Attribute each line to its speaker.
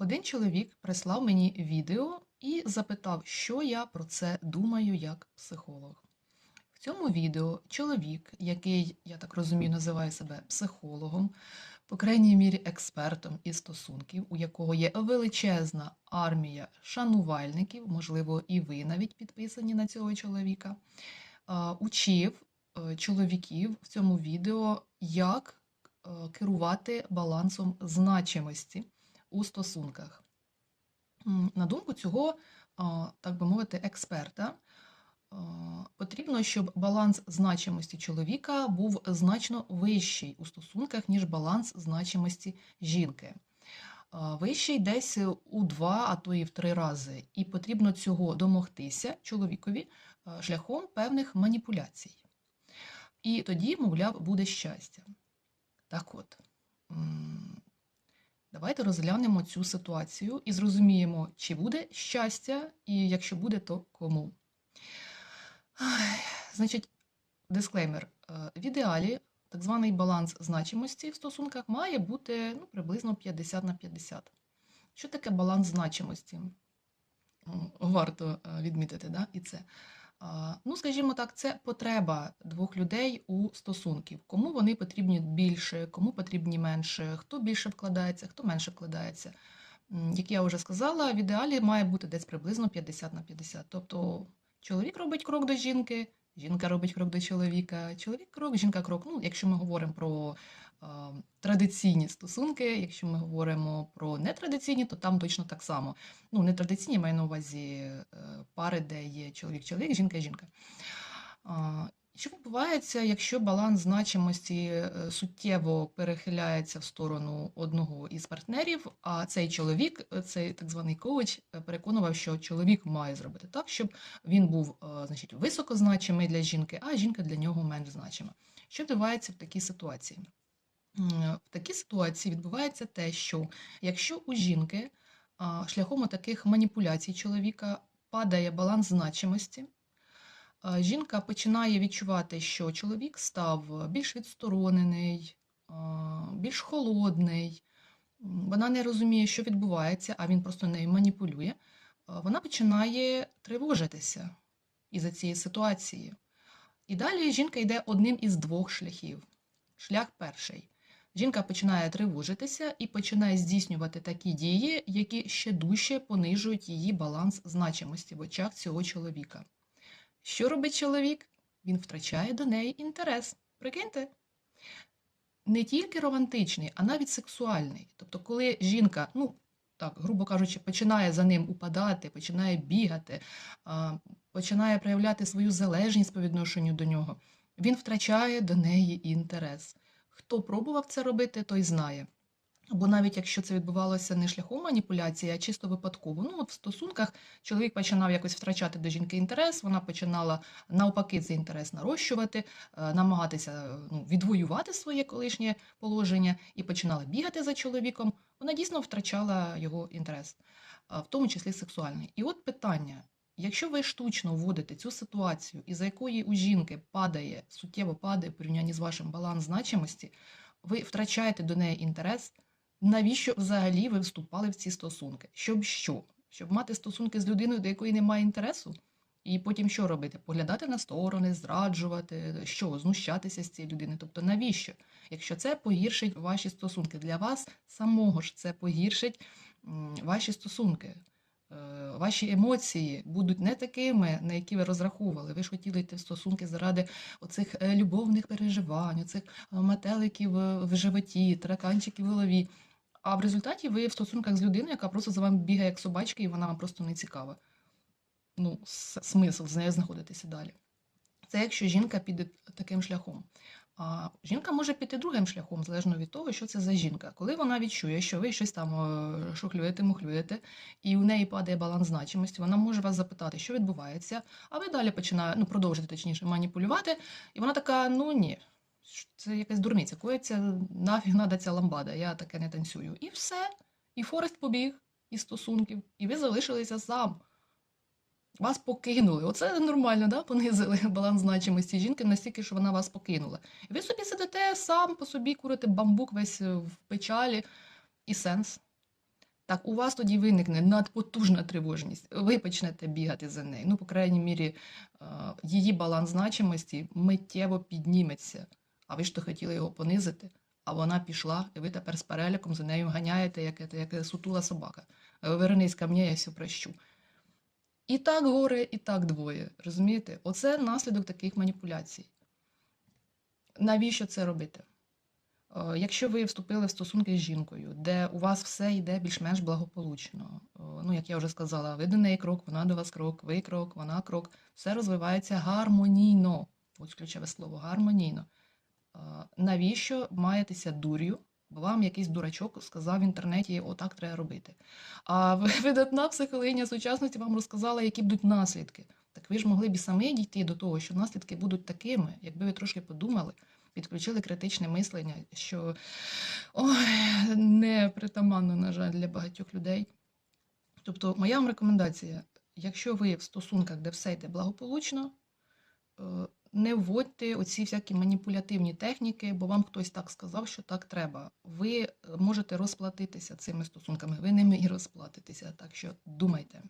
Speaker 1: Один чоловік прислав мені відео і запитав, що я про це думаю як психолог. В цьому відео чоловік, який, я так розумію, називає себе психологом, по крайній мірі експертом із стосунків, у якого є величезна армія шанувальників, можливо, і ви навіть підписані на цього чоловіка, учив е, чоловіків в цьому відео, як е, керувати балансом значимості у стосунках. На думку цього, так би мовити, експерта, потрібно, щоб баланс значимості чоловіка був значно вищий у стосунках, ніж баланс значимості жінки. Вищий десь у два, а то і в три рази. І потрібно цього домогтися чоловікові шляхом певних маніпуляцій. І тоді, мовляв, буде щастя. Так от, давайте розглянемо цю ситуацію і зрозуміємо, чи буде щастя, і якщо буде, то кому. Значить, дисклеймер. Е, В ідеалі так званий баланс значимості в стосунках має бути ну, приблизно 50 на 50. Що таке баланс значимості? Варто е, відмітити, да? і це. Ну, скажімо так, це потреба двох людей у стосунків. Кому вони потрібні більше, кому потрібні менше, хто більше вкладається, хто менше вкладається. Як я вже сказала, в ідеалі має бути десь приблизно 50 на 50. Тобто чоловік робить крок до жінки, жінка робить крок до чоловіка, чоловік крок, жінка крок. Ну, якщо ми говоримо про е, традиційні стосунки, якщо ми говоримо про нетрадиційні, то там точно так само. Ну, нетрадиційні маю на увазі е, пари, де є чоловік-чоловік, жінка-жінка. А, Що відбувається, якщо баланс значимості е, суттєво перехиляється в сторону одного із партнерів, а цей чоловік, е, цей так званий коуч, е, переконував, що чоловік має зробити так, щоб він був значить, високозначимий для жінки, а жінка для нього менш значима. Що відбувається в такій ситуації? В такій ситуації відбувається те, що якщо у жінки шляхом таких маніпуляцій чоловіка падає баланс значимості, жінка починає відчувати, що чоловік став більш відсторонений, більш холодний, вона не розуміє, що відбувається, а він просто нею маніпулює. Вона починає тривожитися із-за цієї ситуації. І далі жінка йде одним із двох шляхів. Шлях перший. Жінка починає тривожитися і починає здійснювати такі дії, які ще дужче понижують її баланс значимості в очах цього чоловіка. Що робить чоловік? Він втрачає до неї інтерес. Прикиньте? Не тільки романтичний, а навіть сексуальний. Тобто, коли жінка, ну так, грубо кажучи, починає за ним упадати, починає бігати, починає проявляти свою залежність по відношенню до нього, він втрачає до неї інтерес. Хто пробував це робити, той знає. Або навіть якщо це відбувалося не шляхом маніпуляції, а чисто випадково. Ну, от в стосунках чоловік починав якось втрачати до жінки інтерес, вона починала навпаки цей інтерес нарощувати, е, намагатися ну, відвоювати своє колишнє положення і починала бігати за чоловіком. Вона дійсно втрачала його інтерес, в тому числі сексуальний. І от питання: якщо ви штучно вводите цю ситуацію, із-за якої у жінки падає, суттєво падає порівнянні з вашим баланс значимості, ви втрачаєте до неї інтерес. Навіщо взагалі ви вступали в ці стосунки? Щоб що? Щоб мати стосунки з людиною, до якої немає інтересу? І потім що робити? Поглядати на сторони, зраджувати, що, знущатися з цієї людини. Тобто навіщо? Якщо це погіршить ваші стосунки для вас самого ж це погіршить ваші стосунки. Е, Ваші емоції будуть не такими, на які ви розраховували. Ви ж хотіли йти в стосунки заради оцих е, любовних переживань, оцих е, метеликів в животі, тараканчиків в голові. А в результаті ви в стосунках з людиною, яка просто за вами бігає як собачка, і вона вам просто не цікава. Ну, смисл з нею знаходитися далі. Це якщо жінка піде таким шляхом. А жінка може піти другим шляхом, залежно від того, що це за жінка. Коли вона відчує, що ви щось там е, шухлюєте, мухлюєте, і у неї падає баланс значимості, вона може вас запитати, що відбувається, а ви далі починаєте, ну, продовжити точніше маніпулювати, і вона така: ну ні, це якась дурниця, коїться, нафіг надо ця ламбада, я таке не танцюю. І все. І Форест побіг із стосунків, і ви залишилися сам. Вас покинули. Оце нормально, да? понизили баланс значимості жінки настільки, що вона вас покинула. І ви собі сидите сам по собі, курите бамбук весь в печалі. І сенс. так у вас тоді виникне надпотужна тривожність. Ви почнете бігати за нею. Ну, по крайній мірі, е, її баланс значимості миттєво підніметься. А ви ж то хотіли його понизити, а вона пішла, і ви тепер з переляком за нею ганяєте, як, як сутула собака. Вернись ко мені, я все прощу. І так горе, і так двоє. Розумієте? Оце наслідок таких маніпуляцій. Навіщо це робити? Е, Якщо ви вступили в стосунки з жінкою, де у вас все йде більш-менш благополучно, е, ну як я вже сказала, ви до неї крок, вона до вас крок, ви крок, вона крок, все розвивається гармонійно. Ось ключове слово гармонійно. Навіщо маєтеся дур'ю? Бо вам якийсь дурачок сказав в інтернеті, отак треба робити. А видатна психологиня сучасності вам розказала, які будуть наслідки. Так ви ж могли б і самі дійти до того, що наслідки будуть такими, якби ви трошки подумали, підключили критичне мислення, що ой, не притаманно, на жаль, для багатьох людей. Тобто, моя вам рекомендація: якщо ви в стосунках, де все йде благополучно, е, не вводьте оці всякі маніпулятивні техніки, бо вам хтось так сказав, що так треба. Ви е, можете розплатитися цими стосунками, ви ними і розплатитеся. Так що думайте.